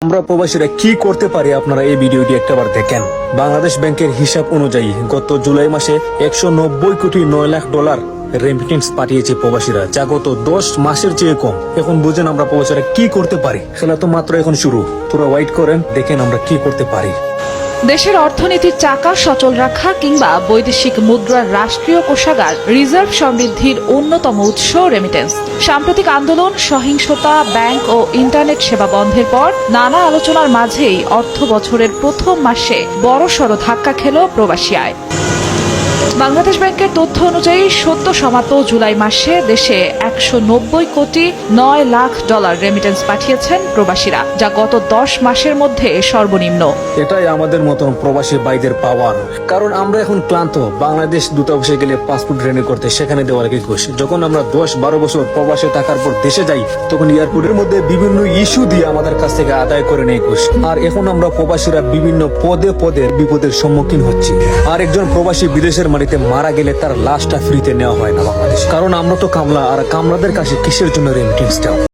আমরা প্রবাসীরা কি করতে পারি আপনারা এই ভিডিওটি একটাবার দেখেন। বাংলাদেশ ব্যাংকের হিসাব অনুযায়ী গত জুলাই মাসে একশো নব্বই কোটি নয় লাখ ডলার রেমিটেন্স পাঠিয়েছে প্রবাসীরা, যা গত দশ মাসের চেয়ে কম। এখন বুঝেন আমরা প্রবাসীরা কি করতে পারি? খেলা তো মাত্র এখন শুরু। তোরা ওয়াইট করেন, দেখেন আমরা কি করতে পারি। দেশের অর্থনীতির চাকা সচল রাখা কিংবা বৈদেশিক মুদ্রার রাষ্ট্রীয় কোষাগার রিজার্ভ সমৃদ্ধির অন্যতম উৎস রেমিটেন্স সাম্প্রতিক আন্দোলন, সহিংসতা, ব্যাংক ও ইন্টারনেট সেবা বন্ধের পর নানা আলোচনার মাঝেই অর্থ বছরের প্রথম মাসে বড়সড় ধাক্কা খেল প্রবাসী আয়। বাংলাদেশ ব্যাংকের তথ্য অনুযায়ী সদ্য সমাপ্ত জুলাই মাসে দেশে একশো নব্বই কোটি নয় লাখ ডলার রেমিটেন্স পাঠিয়েছেন প্রবাসীরা, যা গত দশ মাসের মধ্যে সর্বনিম্ন। এটাই আমাদের মতন প্রবাসী ভাইদের পাওয়ার। কারণ আমরা এখন ক্লান্ত, বাংলাদেশ দূতাবাসে গেলে পাসপোর্ট রেনি করতে সেখানে দেওয়া লাগে ঘুষ। যখন আমরা দশ বারো বছর প্রবাসে থাকার পর দেশে যাই, তখন এয়ারপোর্টের মধ্যে বিভিন্ন ইস্যু দিয়ে আমাদের কাছ থেকে আদায় করে নেই ঘুষ। আর এখন আমরা প্রবাসীরা বিভিন্ন পদে পদে বিপদের সম্মুখীন হচ্ছি। আর একজন প্রবাসী বিদেশের মাটিতে মারা গেলে তার লাশটা ফ্রিতে নেওয়া হয় না বাংলাদেশ। কারণ আমরা তো কামলা, আর কামলাদের কাছে কিসের জন্য রেমিটেন্স দেওয়া